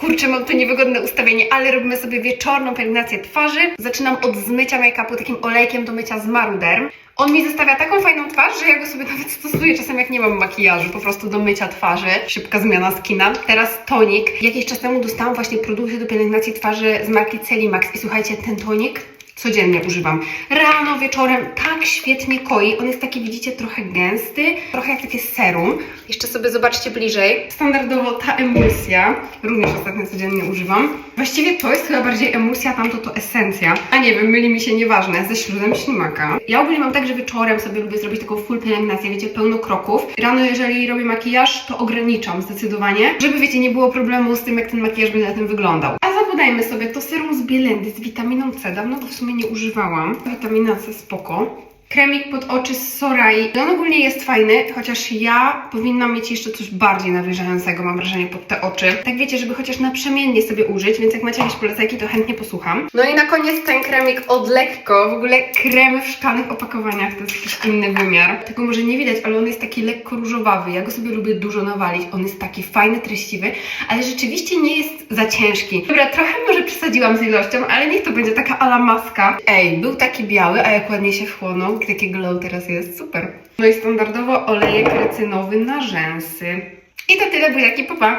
Kurczę, mam tu niewygodne ustawienie, ale robimy sobie wieczorną pielęgnację twarzy. Zaczynam od zmycia make-upu takim olejkiem do mycia z Maruderm. On mi zostawia taką fajną twarz, że ja go sobie nawet stosuję czasem jak nie mam makijażu, po prostu do mycia twarzy. Szybka zmiana skina. Teraz tonik. Jakiś czas temu dostałam właśnie produkty do pielęgnacji twarzy z marki Celimax i słuchajcie, ten tonik codziennie używam. Rano, wieczorem tak świetnie koi. On jest taki, widzicie, trochę gęsty, trochę jak takie serum. Jeszcze sobie zobaczcie bliżej. Standardowo ta emulsja, również ostatnio codziennie używam. Właściwie to jest chyba bardziej emulsja, tamto to esencja. A nie wiem, myli mi się nieważne, ze śródem ślimaka. Ja ogólnie mam tak, że wieczorem sobie lubię zrobić taką full pielęgnację, wiecie, pełno kroków. Rano, jeżeli robię makijaż, to ograniczam zdecydowanie, żeby, wiecie, nie było problemu z tym, jak ten makijaż będzie na tym wyglądał. A zapodajmy sobie to serum z Bielendy z witaminą C. Dawno go w sumie nie używałam. Witamina C spoko. Kremik pod oczy z Sorai. On ogólnie jest fajny, chociaż ja powinnam mieć jeszcze coś bardziej nawilżającego, mam wrażenie, pod te oczy. Tak wiecie, żeby chociaż naprzemiennie sobie użyć, więc jak macie jakieś polecajki, to chętnie posłucham. No i na koniec ten kremik od Lekko. W ogóle kremy w szklanych opakowaniach to jest jakiś inny wymiar. Tego może nie widać, ale on jest taki lekko różowawy. Ja go sobie lubię dużo nawalić. On jest taki fajny, treściwy, ale rzeczywiście nie jest za ciężki. Dobra, trochę może przesadziłam z ilością, ale niech to będzie taka ala maska. Ej, był taki biały, a jak ładnie się wchłonął. Taki glow teraz jest, super. No i standardowo olejek recynowy na rzęsy. I to tyle, buziaki, pa pa!